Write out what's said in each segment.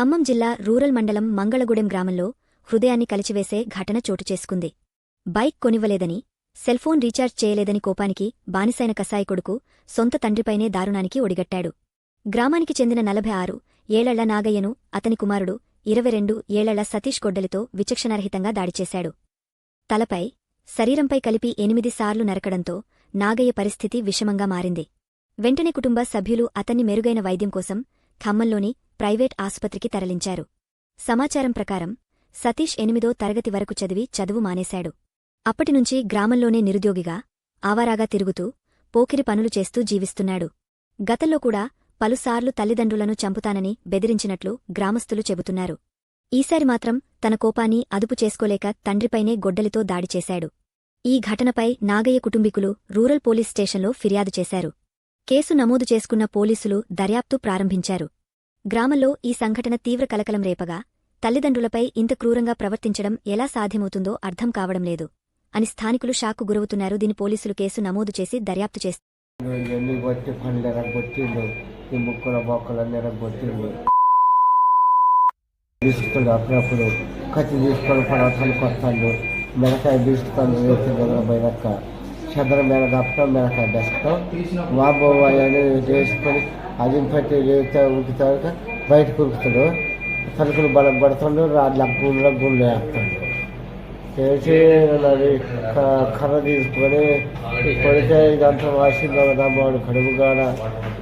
ఖమ్మం జిల్లా రూరల్ మండలం మంగళగూడెం గ్రామంలో హృదయాన్ని కలిచివేసే ఘటన చోటు చేసుకుంది. బైక్ కొనివ్వలేదని సెల్ఫోన్ రీఛార్జ్ చేయలేదని కోపానికి బానిసైన కసాయి కొడుకు సొంత తండ్రిపైనే దారుణానికి ఒడిగట్టాడు. గ్రామానికి చెందిన నలభై ఆరు ఏళ్ళళ్ళ నాగయ్యను అతని కుమారుడు ఇరవై రెండు ఏళ్ళళ్ళ సతీష్ గొడ్డలితో విచక్షణరహితంగా దాడిచేశాడు తలపై శరీరంపై కలిపి ఎనిమిది సార్లు నరకడంతో నాగయ్య పరిస్థితి విషమంగా మారింది. వెంటనే కుటుంబ సభ్యులు అతన్ని మెరుగైన వైద్యం కోసం ఖమ్మంలోని ప్రైవేట్ ఆసుపత్రికి తరలించారు. సమాచారం ప్రకారం సతీష్ ఎనిమిదో తరగతి వరకు చదివి చదువు మానేశాడు. అప్పటినుంచి గ్రామంలోనే నిరుద్యోగిగా ఆవారాగా తిరుగుతూ పోకిరి పనులు చేస్తూ జీవిస్తున్నాడు. గతంలో కూడా పలుసార్లు తల్లిదండ్రులను చంపుతానని బెదిరించినట్లు గ్రామస్తులు చెబుతున్నారు. ఈసారి మాత్రం తన కోపాన్ని అదుపు చేసుకోలేక తండ్రిపైనే గొడ్డలితో దాడి చేశాడు. ఈ ఘటనపై నాగయ్య కుటుంబీకులు రూరల్ పోలీస్ స్టేషన్లో ఫిర్యాదు చేశారు. కేసు నమోదు చేసుకున్న పోలీసులు దర్యాప్తు ప్రారంభించారు. గ్రామంలో ఈ సంఘటన తీవ్ర కలకలం రేపగా తల్లిదండ్రులపై ఇంత క్రూరంగా ప్రవర్తించడం ఎలా సాధ్యమవుతుందో అర్థం కావడం లేదు అని స్థానికులు షాక్కు గురవుతున్నారు. దీని పోలీసులు కేసు నమోదు చేసి దర్యాప్తు చేస్తారు అప్పుడప్పుడు తీసుకొని తీసుకొని దగ్గర పోయినాక చదరం మేర కప్పటం మిరకాయ బెసకటం. బాబు అని వేసుకొని అది పట్టి లేతే ఉడుకుతాక బయటకు ఉరుకుతాడు. తలుపులు బలం పడుతుండు లగ్గులు లగ్గులు వేస్తాడు. చేసి అది క- కర్ర తీసుకొని కొడితే ఇదంతా వాసిందో కదా వాడు కడుపు కాడ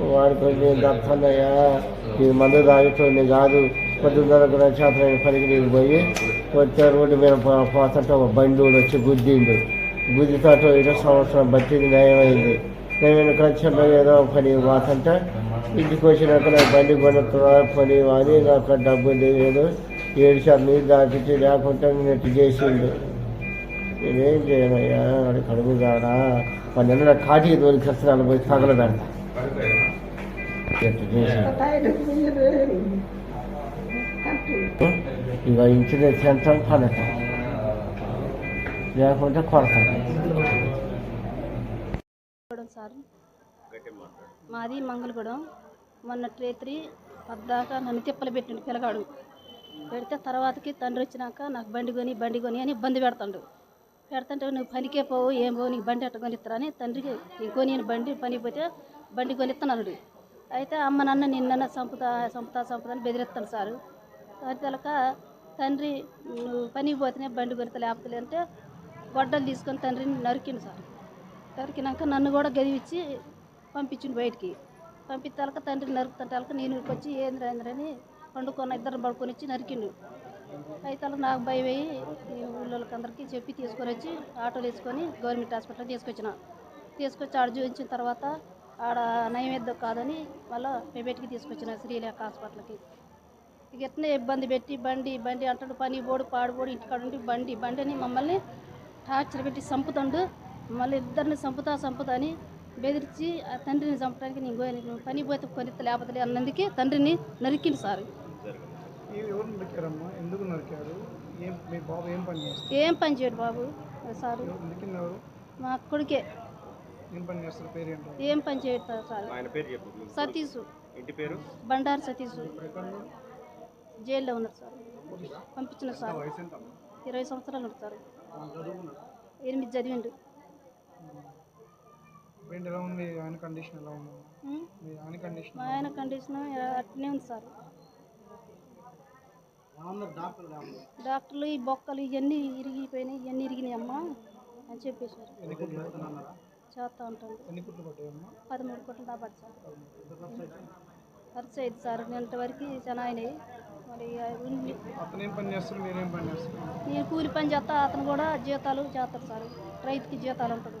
వాడు కొంచెం దత్తన్నయ్యా ఇది మందు తాగుతుంది కాదు. పొద్దున్నరకు కూడా పనికి నీకు పోయి వచ్చే రోడ్డు మీద పోతుంటే ఒక బండి వాడు వచ్చి గుద్దిండు. గుద్దితో ఇరవై సంవత్సరం బట్టింది నయమైంది నేను ఖచ్చితంగా ఏదో పని పోతుంటే ఇంటికి వచ్చినాక నాకు బండి కొనుక్కున్నా పని అని నాకు డబ్బు లేదు. ఏడు సార్లు నీళ్ళు దాపించి లేకుంటే నెట్టు చేసిండు. నేనేం చేయనయ్యా? వాడి కడుపు కాడా వాడిని ఏమన్నా కాటికి తోలికి వస్తున్నాను పోయి తగల పెడతా ఎట్టు చేసి ఇక ఇంటిని తింటాం పడతాం. లేకుంటే కొడతాను సార్. మాది మంగళగూడెం. మొన్న రేత్రి పద్దాక నన్ను తిప్పలు పెట్టిండు పిల్లగాడు. పెడితే తర్వాతకి తండ్రి వచ్చినాక నాకు బండి కొని బండి కొని అని ఇబ్బంది పెడతాడు. పెడతాంటే నువ్వు పనికే పోవు ఏం పోవు నీకు బండి ఎట్ట కొనిస్తారని తండ్రికి నీకు కొని బండి పనికి పోతే బండి కొనిస్తున్నాడు అయితే అమ్మ నాన్న నిన్న సంపుతా సంపుతా చంపుతా అని బెదిరిస్తాను సారు. తెలక తండ్రి నువ్వు పనికి పోతేనే బండి కొనిస్తా లేకపోతే అంటే గొడ్డలు తీసుకొని తండ్రిని నరికిండు సార్. నరికినాక నన్ను కూడా గదివిచ్చి పంపించిండు బయటికి. పంపించాలక తండ్రి నరుకుతాలక నేను వచ్చి ఏంద్ర ఏంద్రని పండుకొని ఇద్దరు పడుకొని వచ్చి నరికిండు. అయితే నాకు భయం అయ్యి ఊళ్ళోకి అందరికీ చెప్పి తీసుకొని వచ్చి ఆటోలు వేసుకొని గవర్నమెంట్ హాస్పిటల్ తీసుకొచ్చిన. తీసుకొచ్చి ఆడ చూపించిన తర్వాత ఆడ నయం కాదని మళ్ళీ పేబెట్కి తీసుకొచ్చిన శ్రీలేఖ హాస్పిటల్కి. ఇక ఎట్నే ఇబ్బంది పెట్టి బండి బండి అంటాడు పని పోడు పాడుపోడు ఇంటికాడ ఉండి బండి బండి అని మమ్మల్ని టార్చర్ పెట్టి చంపుతాడు. మళ్ళీ ఇద్దరిని చంపుతా చంపుతా అని బెదిరించి ఆ తండ్రిని చంపడానికి నేను పోయి నువ్వు పని పోతే కొనిత లేకపోతే అన్నందుకే తండ్రిని నరికింది సార్. ఏ ఎవరు నరికారమ్మా? ఎందుకు నరికారు? ఏం మీ బాబు ఏం పని చేస్తారు ఏం పని చేయడు బాబు సారు. మా కొడుకే. ఏం పని చేస్తారు? పేరు ఏంటో? ఏం పని చేయడు సార్. ఆయన పేరు చెప్పు. మీ సతీష్ బండారు సతీష్? జైల్లో ఉన్నారు సార్. పంపించిన సార్? ఇరవై సంవత్సరాలు ఉన్నారు సార్. ఆ, చదువుకున్నాడు ఎనిమిది చదివిండు. ఇప్పుడు ఎలా ఉంది? ఆయన కండిషన్ ఎలా ఉంది? ఆయన కండిషన్ మా ఆయన కండిషన్ అట్నే ఉంది సార్. డాక్టర్లు ఈ బొక్కలు ఇవన్నీ ఇరిగిపోయినాయి ఇవన్నీ ఇరిగినాయి అమ్మా అని చెప్పేశారు. చేస్తా ఉంటాను ఎన్ని కుట్లు పడ్డాయమ్మా? పదమూడు కోట్ల దాబడి సార్. ఖర్చు అయింది సార్. నిన్నటి వరకు చాలా అయినాయి మరి అతను ఏం పని చేస్తారు మీరేం పని చేస్తారు? నేను కూలి పని చేస్తా అతను కూడా జీతాలు చేస్తాడు సార్. రైతుకి జీతాలు ఉంటుంది